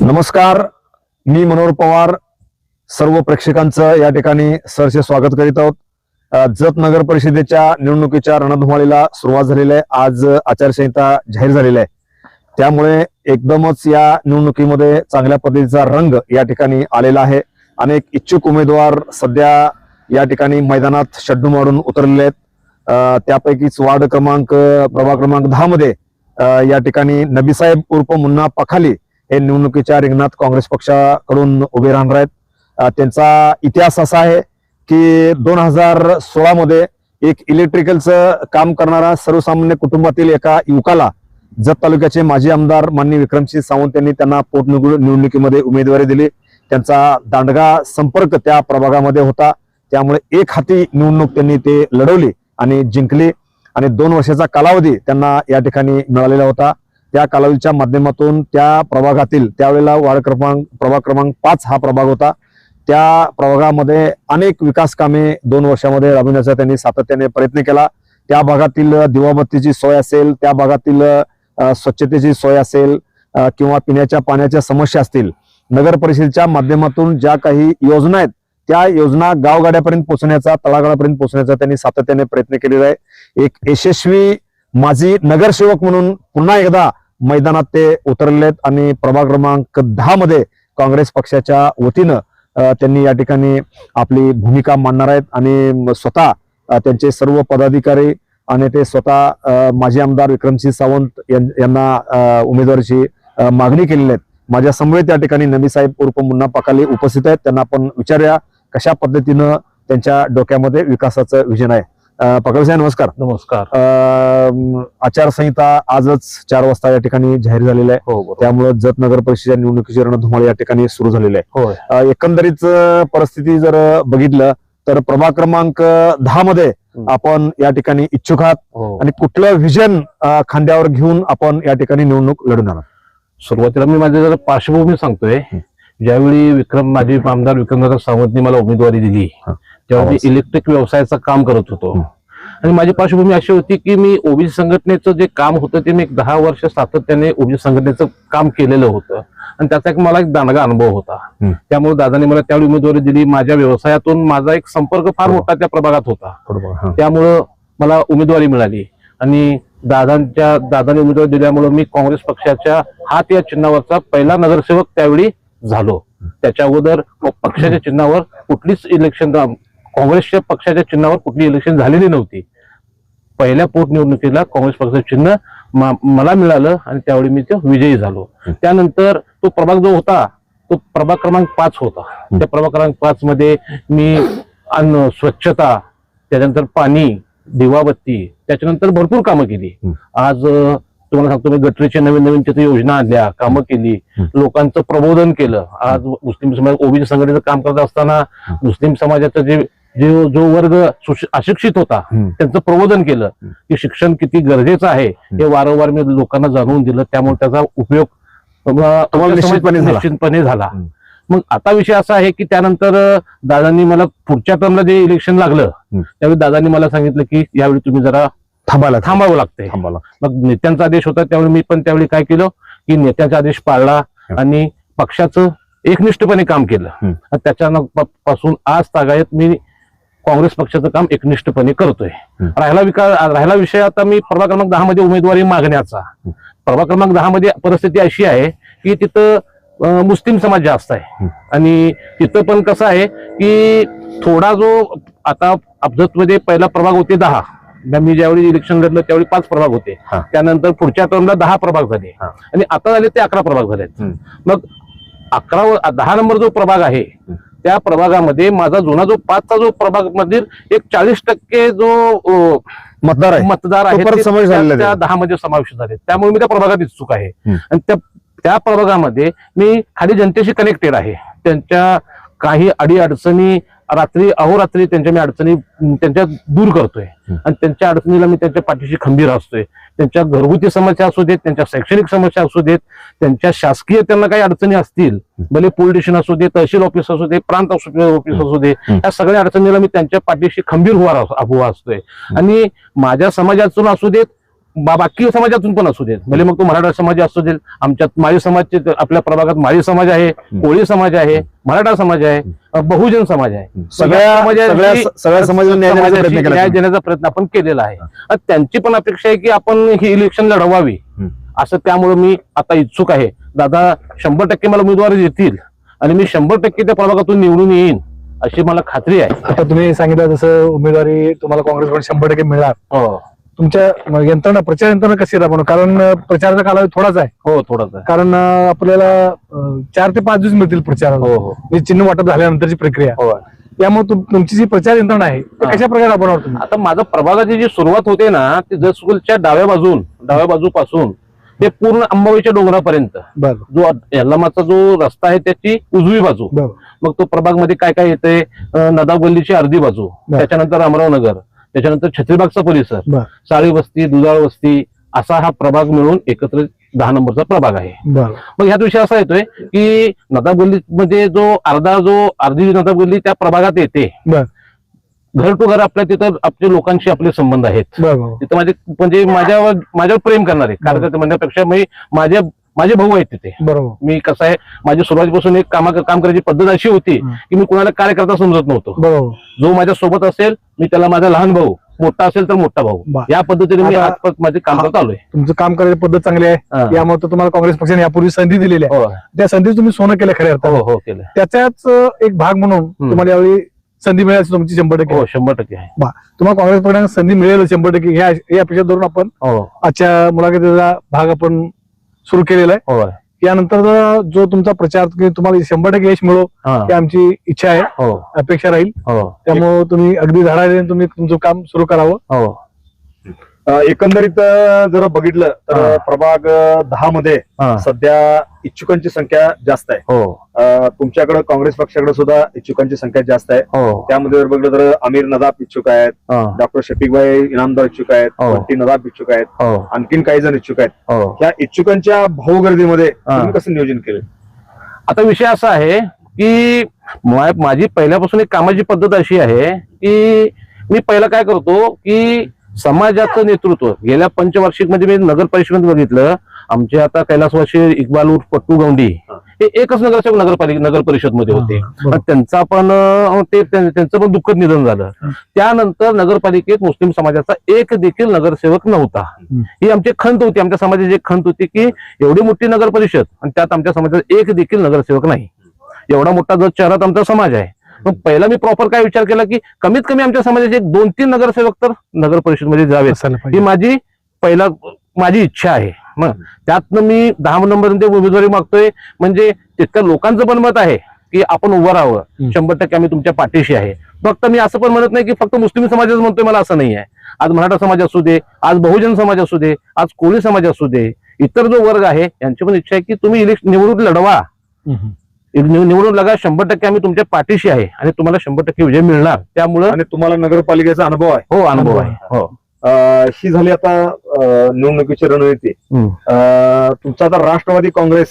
नमस्कार मी मनोहर पवार. सर्व प्रेक्षकांचं या ठिकाणी सरसे स्वागत करीत आहोत. जत नगर परिषदेच्या निवडणुकीच्या रणधुमाळीला सुरुवात झालेली आहे. आज आचारसंहिता जाहीर झालेली आहे. त्यामुळे एकदमच या निवडणुकीमध्ये चांगल्या पद्धतीचा रंग या ठिकाणी आलेला आहे. अनेक इच्छुक उमेदवार सध्या या ठिकाणी मैदानात शड्डू मारून उतरलेले आहेत. त्यापैकीच वार्ड क्रमांक प्रभाग क्रमांक दहा मध्ये या ठिकाणी नबीसाहेब उर्फ मुन्ना पखाली हे निवडणुकीच्या रिंगणात काँग्रेस पक्षाकडून उभे राहणार आहेत. त्यांचा इतिहास असा आहे की दोन हजार सोळामध्ये एक इलेक्ट्रिकलचं काम करणारा सर्वसामान्य कुटुंबातील एका युवकाला जत तालुक्याचे माजी आमदार माननीय विक्रमसिंह सावंत यांनी त्यांना पोटनिवडणुकीमध्ये निवडणुकीमध्ये उमेदवारी दिली. त्यांचा दांडगा संपर्क त्या प्रभागामध्ये होता. त्यामुळे एक हाती निवडणूक त्यांनी ते लढवली आणि जिंकली. आणि दोन वर्षाचा कालावधी त्यांना या ठिकाणी मिळालेला होता. त्या कालावधीच्या माध्यमातून त्या प्रभागातील त्यावेळेला वार्ड क्रमांक प्रभाग क्रमांक पाच हा प्रभाग होता. त्या प्रभागामध्ये अनेक विकास कामे दोन वर्षामध्ये राबविण्याचा त्यांनी सातत्याने प्रयत्न केला. त्या भागातील दिवाबत्तीची सोय असेल त्या भागातील स्वच्छतेची सोय असेल किंवा पिण्याच्या पाण्याच्या समस्या असतील नगर परिषदेच्या माध्यमातून ज्या काही योजना आहेत त्या योजना गावगाड्यापर्यंत पोहोचण्याचा तळागाळापर्यंत पोहोचण्याचा त्यांनी सातत्याने प्रयत्न केलेला आहे. एक यशस्वी माजी नगरसेवक म्हणून पुन्हा एकदा मैदानात ते उतरलेले आहेत आणि प्रभाग क्रमांक दहा मध्ये काँग्रेस पक्षाच्या वतीनं त्यांनी या ठिकाणी आपली भूमिका मांडणार आहेत आणि स्वतः त्यांचे सर्व पदाधिकारी आणि ते स्वतः माजी आमदार विक्रमसिंह सावंत यां- यांना उमेदवारीची मागणी केलेली आहेत माझ्या समवेत या ठिकाणी नबी साहेब उर्फ मुन्ना पाकाली उपस्थित आहेत. त्यांना आपण विचारूया. कशा पद्धतीनं त्यांच्या डोक्यामध्ये विकासाचं विजन आहे? अ, पाकाली साहेब नमस्कार. नमस्कार. आचारसंहिता आजच चार वाजता या ठिकाणी जाहीर झालेली आहे. हो त्यामुळे जत नगर परिषदेच्या निवडणुकीची रणधुमाळी या ठिकाणी सुरू झालेली आहे. एकंदरीत परिस्थिती जर बघितलं तर प्रभाग क्रमांक दहा मध्ये. आपण या ठिकाणी इच्छुक आहात हो. आणि कुठलं व्हिजन खांद्यावर घेऊन आपण या ठिकाणी निवडणूक लढून आहात सुरुवातीला मी माझी जरा पार्श्वभूमी सांगतोय. ज्यावेळी विक्रम माझे आमदार विक्रमदादा सावंतनी मला उमेदवारी दिली हा. त्यावेळी आवाज. इलेक्ट्रिक व्यवसायाचं काम करत होतो. आणि माझी पार्श्वभूमी अशी होती की मी ओबीसी संघटनेचं जे काम होतं ते मी एक दहा वर्ष सातत्याने ओबीसी संघटनेचं काम केलेलं होतं आणि त्याचा एक मला एक दांडगा अनुभव होता. त्यामुळे दादाने मला त्यावेळी उमेदवारी दिली माझ्या व्यवसायातून माझा एक संपर्क फार. मोठा त्या प्रभागात होता. त्यामुळं मला उमेदवारी मिळाली आणि दादांच्या दादाने उमेदवारी दिल्यामुळं मी काँग्रेस पक्षाच्या हात या चिन्हावरचा पहिला नगरसेवक त्यावेळी झालो. त्याच्या अगोदर पक्षाच्या चिन्हावर कुठलीच इलेक्शन काँग्रेसच्या पक्षाच्या चिन्हावर कुठली इलेक्शन झालेली नव्हती. पहिल्या पोटनिवडणुकीला काँग्रेस पक्षाचं चिन्ह मला मिळालं आणि त्यावेळी मी ते विजयी झालो. त्यानंतर तो प्रभाग जो होता तो प्रभाग क्रमांक पाच होता. त्या प्रभाग क्रमांक पाच मध्ये मी अन्न स्वच्छता त्याच्यानंतर पाणी दिवाबत्ती त्याच्यानंतर भरपूर कामं केली. आज तुम्हाला सांगतो मी गटरीच्या नवीन नवीन तिथे योजना आणल्या कामं केली. लोकांचं प्रबोधन केलं आज मुस्लिम समाज ओबीसी संघटनेचं काम करत असताना मुस्लिम समाजाचं जे जे जो वर्ग अशिक्षित होता. त्यांचं प्रबोधन केलं. की शिक्षण किती गरजेचं आहे हे वारंवार मी लोकांना जाणवून दिलं त्यामुळे त्याचा उपयोग निश्चितपणे झाला. मग आता विषय असा आहे की त्यानंतर दादांनी मला पुढच्या टर्मला जे इलेक्शन लागलं. त्यावेळी दादांनी मला सांगितलं की यावेळी तुम्ही जरा थांबायला थांबावं लागतंय. थांबायला मग नेत्यांचा आदेश होता त्यावेळी मी पण त्यावेळी काय केलं की नेत्यांचा आदेश पाळला आणि पक्षाचं एकनिष्ठपणे काम केलं. त्याच्या पासून आज तागायत मी काँग्रेस पक्षाचं काम एकनिष्ठपणे करतोय. राहिला विकास राहिला विषय आता मी प्रभाग क्रमांक दहा मध्ये उमेदवारी मागण्याचा. प्रभाग क्रमांक दहा मध्ये परिस्थिती अशी आहे की तिथं मुस्लिम समाज जास्त आहे. आणि तिथं पण कसं आहे की थोडा जो आता अफजत मध्ये पहिला प्रभाग होते दहा. मी ज्यावेळी इलेक्शन लढलं त्यावेळी पाच प्रभाग होते. त्यानंतर पुढच्या टर्मला दहा प्रभाग झाले. आणि आता झाले ते अकरा प्रभाग झाले. मग अकरा व- दहा नंबर जो प्रभाग आहे त्या प्रभागामध्ये माझा जुना जो पाचचा जो प्रभाग मधील एक चाळीस टक्के जो मतदार आहे. मतदार आहे समावेश त्या- दहा मध्ये समाविष्ट झाले. त्यामुळे मी त्या प्रभागात इच्छुक आहे. आणि त्या त्या प्रभागामध्ये मी खाली जनतेशी कनेक्टेड आहे. त्यांच्या काही अडी अडचणी रात्री अहोरात्री त्यांच्या मी अडचणी त्यांच्या दूर करतोय. आणि त्यांच्या अडचणीला मी त्यांच्या पाठीशी खंबीर असतोय. त्यांच्या घरगुती समस्या असू देत त्यांच्या शैक्षणिक समस्या असू देत त्यांच्या शासकीय त्यांना काही अडचणी असतील भले पोलीस स्टेशन असू दे तहसील ऑफिस असू दे प्रांत ऑफिस ऑफिस असू दे. या सगळ्या अडचणीला मी त्यांच्या पाठीशी खंबीर उभा असतोय. आणि माझ्या समाजातून असू देत बाकी समाजातून पण असू देत. भले मग तो मराठा समाज असू देत. आमच्यात माळी समाजचे आपल्या प्रभागात माळी समाज आहे कोळी समाज आहे मराठा समाज आहे बहुजन समाज आहे. सगळ्या सगळ्या न्याय देण्याचा प्रयत्न आपण केलेला आहे. त्यांची पण अपेक्षा आहे की आपण ही इलेक्शन लढवावी. असं त्यामुळे मी आता इच्छुक आहे. दादा शंभर टक्के मला उमेदवारी देतील आणि मी शंभर टक्के त्या प्रभागातून निवडून येईन अशी मला खात्री आहे. आता तुम्ही सांगितलं जसं उमेदवारी तुम्हाला काँग्रेसकडून शंभर टक्के मिळणार. हो. तुमच्या यंत्रणा प्रचार यंत्रणा कशी राबवणार कारण प्रचाराचा कालावधी थोडाच आहे. हो थोडंच आहे. कारण आपल्याला अं, चार ते पाच दिवस मिळतील प्रचाराला हो हो. म्हणजे चिन्ह वाटप झाल्यानंतरची प्रक्रिया. हो. त्यामुळे तुम- तुमची जी प्रचार यंत्रणा आहे ती हा. कशा प्रकारे राबवणार तुम्ही? आता माझं प्रभागाची जी सुरुवात होते ना ती जत स्कूलच्या डाव्या बाजून डाव्या बाजूपासून ते पूर्ण अंबाबाईच्या डोंगरापर्यंत. बरं. जो यल्लामाचा जो रस्ता आहे त्याची उजवी बाजू. बरं. मग तो प्रभागमध्ये काय काय येते नदाव गल्लीची अर्धी बाजू. त्याच्यानंतर अमराव नगर. त्याच्यानंतर छत्रीबागचा परिसर साळी वस्ती दुधाळ वस्ती असा हा प्रभाग मिळून एकत्र दहा नंबरचा प्रभाग आहे. मग ह्यात विषय असा येतोय की नदाब गल्ली मध्ये जो अर्धा जो अर्धी नदाब गल्ली त्या प्रभागात येते. घर टू घर आपल्या तिथं आपल्या लोकांशी आपले संबंध आहेत. तिथं माझे म्हणजे माझ्यावर माझ्यावर प्रेम करणारे कार्यकर्ते म्हणण्यापेक्षा मी माझ्या माझे भाऊ आहेत तिथे. बरोबर. मी कसं आहे माझी सुरुवातीपासून एक कामा काम करायची पद्धत अशी होती हं. की मी कुणाला कार्यकर्ता समजत नव्हतो. बरोबर. जो माझ्या सोबत असेल मी त्याला माझा लहान भाऊ मोठा असेल तर मोठा भाऊ. या पद्धतीने मी आजपास माझे काम हा. करत आलोय. तुमचं काम करायची पद्धत चांगली आहे. हा. यामुळे तुम्हाला काँग्रेस पक्षाने यापूर्वी संधी दिलेली आहे. हो त्या संधी तुम्ही सोनं केलं खऱ्या हो अर्थाने. हो केलं. त्याचाच एक भाग म्हणून तुम्हाला यावेळी संधी मिळायची तुमची शंभर टक्के. हो शंभर टक्के आहे. तुम्हाला काँग्रेस पक्षाने संधी मिळेल शंभर टक्के. या अपेक्षा धरून आपण हो. आजच्या मुलाखतीचा भाग आपण सुरू केलेला आहे. यानंतर जो तुमचा प्रचार की तुम्हाला शंभर टक्के यश मिळो हा. आमची इच्छा आहे. हो. अपेक्षा राहील. हो. त्यामुळे तुम्ही अगदी धडाने तुम्ही तुमचं काम सुरू करावं. हो. एकंदरीत जर बघितलं तर हा. प्रभाग दहा मध्ये हा. सध्या इच्छुकांची संख्या जास्त आहे हो तुमच्याकडे काँग्रेस पक्षाकडे सुद्धा इच्छुकांची संख्या जास्त आहे हो त्यामध्ये जर बघितलं तर अमीर नदाब इच्छुक आहेत हा. डॉक्टर शफीकभाई इनामदार इच्छुक आहेत हो. बट्टी नदाब इच्छुक आहेत हो आणखीन काही जण इच्छुक आहेत हो या इच्छुकांच्या भाऊगर्दीमध्ये हा. कसं नियोजन केलं आता विषय असा आहे की माझी पहिल्यापासून एक कामाची पद्धत अशी आहे की मी पहिला काय करतो की समाजाचं नेतृत्व. गेल्या पंचवार्षिकमध्ये मी नगर परिषदेमध्ये बघितलं आमचे आता कैलासवासी इक्बाल उर्फ पट्टू गौंडी हे. एकच नगरसेवक नगरपालिका नगर परिषदमध्ये होते त्यांचा पण ते त्यां- त्यांचं पण दुःखद निधन झालं. त्यानंतर नगरपालिकेत मुस्लिम समाजाचा एक देखील नगरसेवक नव्हता. ही आमची खंत होती. आमच्या समाजाची एक खंत होती की एवढी मोठी नगर परिषद आणि त्यात आमच्या समाजाचा एक देखील नगरसेवक नाही. एवढा मोठा जर शहरात आमचा समाज आहे. मग पहिला मी प्रॉपर काय विचार केला की कमीत कमी आमच्या समाजाचे एक दोन तीन नगरसेवक तर नगर परिषदमध्ये जावेत. असायला ही माझी पहिला माझी इच्छा आहे. मग त्यातनं मी दहा नंबर उमेदवारी मागतोय. म्हणजे तितक्या लोकांचं पण मत आहे की आपण उभं राहावं. शंभर टक्के आम्ही तुमच्या पाठीशी आहे. फक्त मी असं पण म्हणत नाही की फक्त मुस्लिम समाजच म्हणतोय मला असं नाही आहे आज मराठा समाज असू दे आज बहुजन समाज असू दे आज कोळी समाज असू दे इतर जो वर्ग आहे यांची पण इच्छा आहे की तुम्ही इलेक्शन निवडणूक लढवा. निवडून लगा शंभर टक्के आम्ही तुमच्या पाठीशी आहे आणि तुम्हाला शंभर टक्के विजय मिळणार. त्यामुळं आणि तुम्हाला नगरपालिकेचा अनुभव आहे. हो अनुभव आहे. हो. ही झाली आता निवडणुकीची रणनीती. तुमचा आता राष्ट्रवादी काँग्रेस.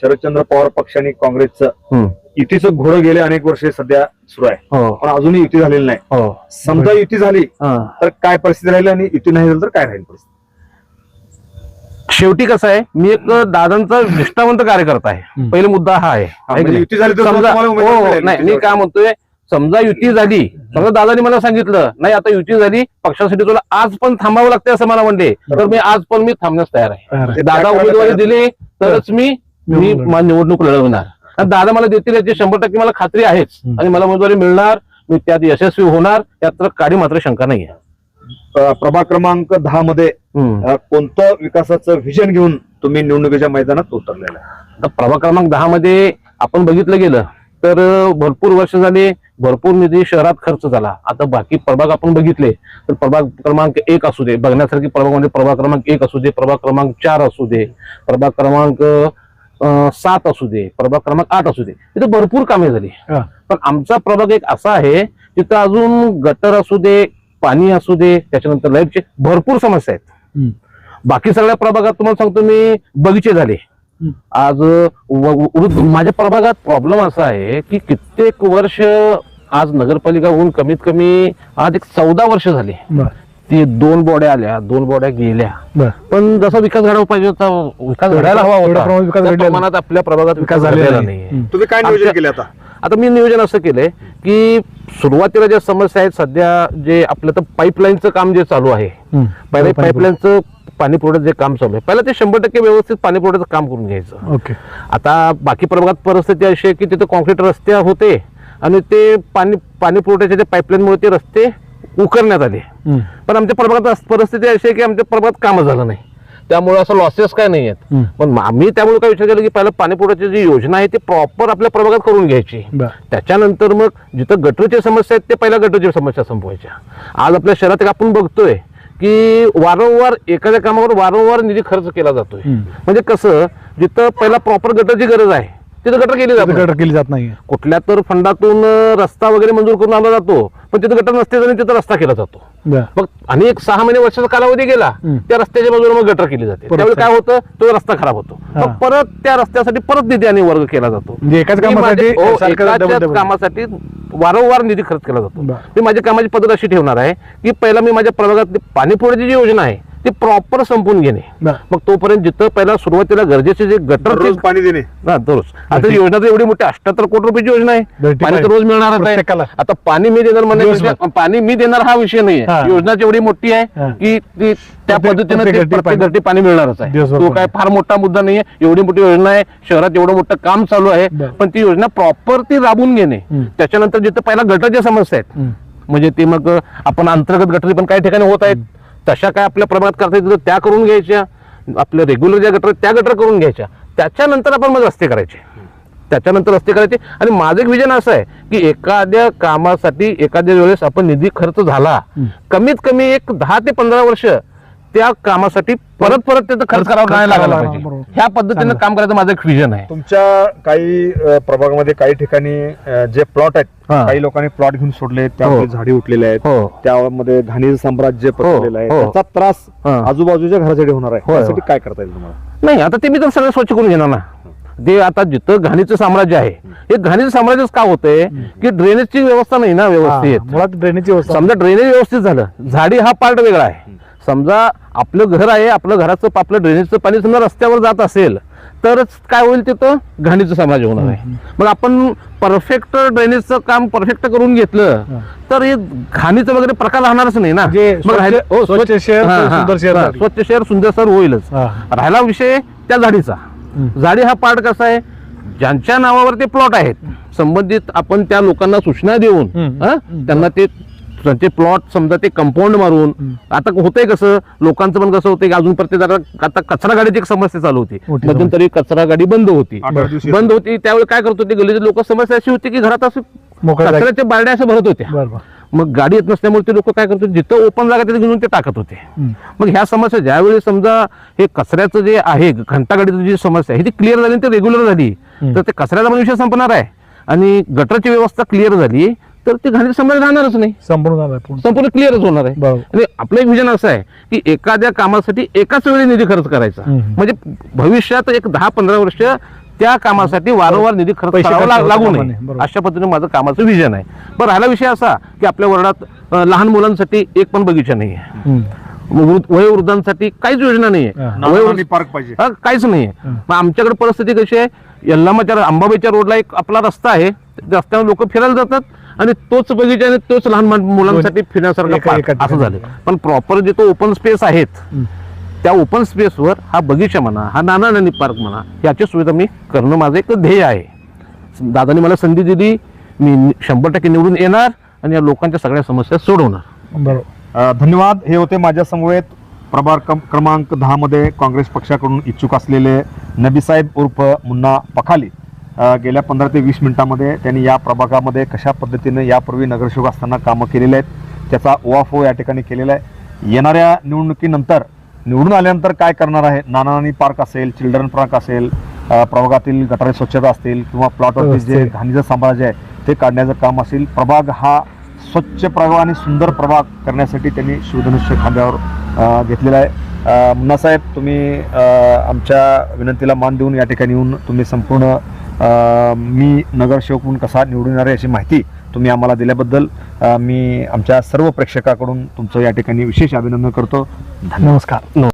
शरदचंद्र पवार पक्ष आणि काँग्रेसचं. युतीचं घोडं गेले अनेक वर्षे सध्या सुरू आहे. हो. पण अजूनही युती झालेली नाही. हो. समजा युती झाली. तर काय परिस्थिती राहील आणि युती नाही झाली तर काय राहील परिस्थिती? शेवटी कसं आहे मी एक दादांचा निष्ठावंत कार्यकर्ता आहे. पहिले मुद्दा हा आहे हा, म्हणजे नाही? युती झाली समजा हो मिळेल. नाही मी काय म्हणतोय समजा युती झाली समजा दादानी मला सांगितलं नाही आता युती झाली पक्षासाठी तुला आज पण थांबावं लागते असं मला म्हणले तर मी आज पण मी थांबण्यास तयार आहे. दादा उमेदवारी दिली तरच मी मी निवडणूक लढवणार आणि दादा मला देतील याची शंभर टक्के मला खात्री आहेच. आणि मला उमेदवारी मिळणार मी त्यात यशस्वी होणार यात तर काडी मात्र शंका नाही प्रभाग क्रमांक दहा मध्ये कोणतं विकासाचं व्हिजन घेऊन तुम्ही निवडणुकीच्या मैदानात उतरलेला? आहे आता प्रभाग क्रमांक दहा मध्ये आपण बघितलं गेलं तर भरपूर वर्ष झाले भरपूर निधी शहरात खर्च झाला. आता बाकी प्रभाग आपण बघितले तर प्रभाग क्रमांक एक असू दे बघण्यासारखी प्रभाग म्हणजे प्रभाग क्रमांक एक असू दे प्रभाग क्रमांक चार असू दे प्रभाग क्रमांक सात असू दे प्रभाग क्रमांक आठ असू दे. तिथे भरपूर कामे झाली. पण आमचा प्रभाग एक असा आहे तिथं अजून गटर असू दे पाणी असू दे त्याच्यानंतर लाईटचे भरपूर समस्या आहेत. बाकी सगळ्या प्रभागात तुम्हाला सांगतो मी बगीचे झाले. आज माझ्या प्रभागात प्रॉब्लेम असा आहे की कित्येक वर्ष आज नगरपालिका होऊन कमीत कमी आज एक चौदा वर्ष झाले. ती दोन बोड्या आल्या दोन बोड्या गेल्या. पण जसा विकास घडावा पाहिजे होता विकास घडायला हवा होता. आपल्या प्रभागात विकास झालेला नाही. तुम्ही काय नियोजन केले आता? आता मी नियोजन असं केलंय की सुरुवातीला ज्या समस्या आहेत सध्या जे आपलं तर पाईपलाईनचं काम जे चालू आहे. पहिले पाईपलाईनचं पाणी पुरवठ्याचं जे काम चालू आहे पहिलं ते शंभर टक्के व्यवस्थित पाणी पुरवठ्याचं काम करून घ्यायचं. ओके. आता बाकी प्रभागात परिस्थिती अशी आहे की तिथे कॉन्क्रीट रस्ते होते आणि ते पाणी पाणी पुरवठ्याच्या त्या पाईपलाईनमुळे ते रस्ते उकरण्यात आले. पण आमच्या प्रभागात परिस्थिती अशी आहे की आमच्या प्रभागात कामं झालं नाही. त्यामुळे असं लॉसेस काय नाही आहेत. पण आम्ही त्यामुळे काय विचार केला की पहिलं पाणी पुरवठ्याची जी योजना आहे ती प्रॉपर आपल्या प्रभागात करून घ्यायची. त्याच्यानंतर मग जिथं गटरच्या समस्या आहेत ते पहिल्या गटरच्या समस्या संपवायच्या. आज आपल्या शहरात एक आपण बघतोय की वारंवार एखाद्या कामावर वारंवार निधी खर्च केला जातोय. म्हणजे कसं जिथं पहिला प्रॉपर गटरची गरज आहे तिथं गटर केली तिथं जाते गटर केली जात नाही कुठल्या तर फंडातून अं, रस्ता वगैरे मंजूर करून आणला जातो पण तिथं गटर नसते आणि तिथं रस्ता केला जातो बर मग आणि एक सहा महिने वर्षाचा कालावधी गेला हम्म. त्या रस्त्याच्या बाजूला मग गटर केली जाते परत त्यावेळी काय? होतं तो रस्ता खराब होतो हा. मग परत त्या रस्त्यासाठी परत निधी आणि वर्ग केला जातो म्हणजे एकाच मी कामासाठी माझे- हो, double- double. कामासाठी वारंवार निधी खर्च केला जातो बरं. मी माझी कामाची पद्धत अशी ठेवणार आहे की पहिला मी माझ्या प्रभागात पाणी पुरवठ्याची जी योजना आहे ती प्रॉपर संपून घेणे मग तोपर्यंत जिथं पहिला सुरुवातीला गरजेचे जे गटर रोज पाणी देणे हा, दररोज आता योजना तर एवढी मोठी अठ्याहत्तर कोटी रुपयाची योजना आहे पाणी तर. रोज मिळणार आहे प्रत्येकाला. आता पाणी मी देणार. म्हणजे पाणी मी देणार हा विषय नाही हा. आहे योजना जेवढी मोठी आहे हा. की ती त्या पद्धतीने पाणी. मिळणारच आहे तो. काय फार मोठा मुद्दा नाही आहे एवढी मोठी योजना आहे शहरात एवढं मोठं काम चालू आहे. पण ती योजना प्रॉपर ती राबवून घेणे. त्याच्यानंतर जिथं पहिला गटाच्या समस्या आहेत. म्हणजे ते मग आपण अंतर्गत गटरी पण काही ठिकाणी होत आहेत तशा काय आपल्या प्रमाणात करता येतील तर त्या करून घ्यायच्या. आपल्या रेग्युलर ज्या गटर त्या गटर करून घ्यायच्या. त्याच्यानंतर आपण मग रस्ते करायचे. त्याच्यानंतर रस्ते करायचे. आणि माझं एक विजन असं आहे की एखाद्या कामासाठी एखाद्या वेळेस आपण निधी खर्च झाला. कमीत कमी एक दहा ते पंधरा वर्ष त्या कामासाठी परत परत त्याचा खर्च करावा नाही लागायला करावा पाहिजे. बरोबर. ह्या पद्धतीनं. काम करायचं माझं एक विजन आहे. तुमच्या काही अ, प्रभागामध्ये काही ठिकाणी अ, जे प्लॉट आहेत हा. काही लोकांनी प्लॉट घेऊन सोडले त्यामध्ये हो. झाडी उठलेले आहेत. हो. त्यामध्ये घाणी साम्राज्य पसरलेलं आहे. हो. त्याचा त्रास हा. आजूबाजूच्या घरासाठी होणार आहे. होय, होय. त्यासाठी काय करता येईल तुम्हाला? नाही आता ते मी तर सगळं स्वच्छ करून घेणार ना. ते आता जिथं घाणीचं साम्राज्य आहे हे घाणीचं साम्राज्यच का होतंय? की ड्रेनेजची व्यवस्था नाही ना हा, व्यवस्थित मुळात ड्रेनेजची व्यवस्था. समजा ड्रेनेज व्यवस्थित झालं. झाडी हा पार्ट वेगळा आहे. समजा आपलं घर आहे आपलं घराचं आपलं ड्रेनेजचं पाणी समजा रस्त्यावर जात असेल तरच काय होईल तिथं घाणीचं साम्राज्य होणार आहे मग आपण परफेक्ट ड्रेनेजचं काम परफेक्ट करून घेतलं. तर हे घाणीचं वगैरे प्रकार राहणारच नाही ना स्वच्छ- हो, स्वच्छ शहर, सुंदर शहर झालं. स्वच्छ शहर सुंदर शहर होईलच. राहिला विषय त्या झाडीचा. झाडी हा पार्ट कसा आहे ज्यांच्या नावावर ते प्लॉट आहेत संबंधित आपण त्या लोकांना सूचना देऊन. त्यांना ते त्यांचे प्लॉट समजा ते कंपाऊंड मारून आता होतंय कसं लोकांचं पण कसं होतंय की अजून प्रत्येक आता कचरा गाडीची एक समस्या चालू होती. मध्यंतरी कचरा गाडी बंद होती. बंद होती. त्यावेळी काय करत होते गल्लीचे लोक समस्या अशी होती की घरात असं कचऱ्याच्या बारड्या अशा भरत होत्या. मग गाडी येत नसल्यामुळे ते लोक काय करत होते जिथं ओपन जागा तिथे घेऊन ते टाकत होते. मग ह्या समस्या ज्यावेळी समजा हे कचऱ्याचं जे आहे घंटागाडीची जी समस्या आहे ती क्लिअर झाली ती रेग्युलर झाली. तर ते कचऱ्याचा पण विषय संपणार आहे. आणि गटरची व्यवस्था क्लिअर झाली तर ती घाणी समजा राहणारच नाही. संपूर्ण झालाय पूर्ण. संपूर्ण क्लिअरच होणार आहे. बरोबर. आणि आपलं एक विजन असं आहे की एखाद्या कामासाठी एकाच वेळी निधी खर्च करायचा. हम्म. म्हणजे भविष्यात एक दहा पंधरा वर्ष त्या कामासाठी वारंवार निधी खर्च पैसे करावा खर्च ला- होता लागू कामा नये. नये. बरोबर. अशा पद्धतीने माझं कामाचं विजन आहे. पण राहिला विषय असा की आपल्या वर्गात अं, लहान मुलांसाठी एक पण बगीचा नाही आहे हम्म. वृद्ध- वयोवृद्धांसाठी काहीच योजना नाही हा. आहे नानांनी पार्क पाहिजे. हा, काहीच नाही हं. मग आमच्याकडे परिस्थिती कशी आहे? यल्लामाच्या अंबाबाईच्या रोडला एक आपला रस्ता आहे. त्या रस्त्यावर लोक फिरायला जातात. आणि तोच बगीचा आणि तोच लहान मुलांसाठी फिरण्यासारखा असं. झालं. पण प्रॉपर जे तो ओपन स्पेस आहेत. त्या ओपन स्पेसवर हा बगीचा म्हणा हा नाना नानी पार्क म्हणा याची सुविधा मी करणं माझं एक ध्येय आहे. दादानी मला संधी दिली मी शंभर टक्के निवडून येणार आणि या लोकांच्या सगळ्या समस्या सोडवणार. बरोबर. धन्यवाद. हे होते माझ्या समवेत प्रभाग क्रम- क्रमांक दहा मध्ये काँग्रेस पक्षाकडून इच्छुक असलेले नबीसाहेब उर्फ मुन्ना पखाली. गेल्या पंधरा ते वीस मिनिटांमध्ये त्यांनी या प्रभागामध्ये कशा पद्धतीने यापूर्वी नगरसेवक असताना कामं केलेली आहेत त्याचा ओवाफो या ठिकाणी केलेला आहे. येणाऱ्या निवडणुकीनंतर निवडून आल्यानंतर काय करणार आहे? नाना नानी पार्क असेल चिल्ड्रन पार्क असेल प्रभागातील गटारी स्वच्छता असतील किंवा प्लॉटवरती जे. घाणीचं जे आहे ते काढण्याचं काम असेल. प्रभाग हा स्वच्छ प्रभाग आणि सुंदर प्रभाग करण्यासाठी त्यांनी शिवधनुष्य खांद्यावर घेतलेला आहे. मुन्नासाहेब तुम्ही आमच्या विनंतीला मान देऊन या ठिकाणी येऊन तुम्ही संपूर्ण मी नगरसेवक म्हणून कसा निवडून येणार आहे याची माहिती तुम्ही आम्हाला दिल्याबद्दल मी आमच्या सर्व प्रेक्षकाकडून तुमचं या ठिकाणी विशेष अभिनंदन करतो. नमस्कार.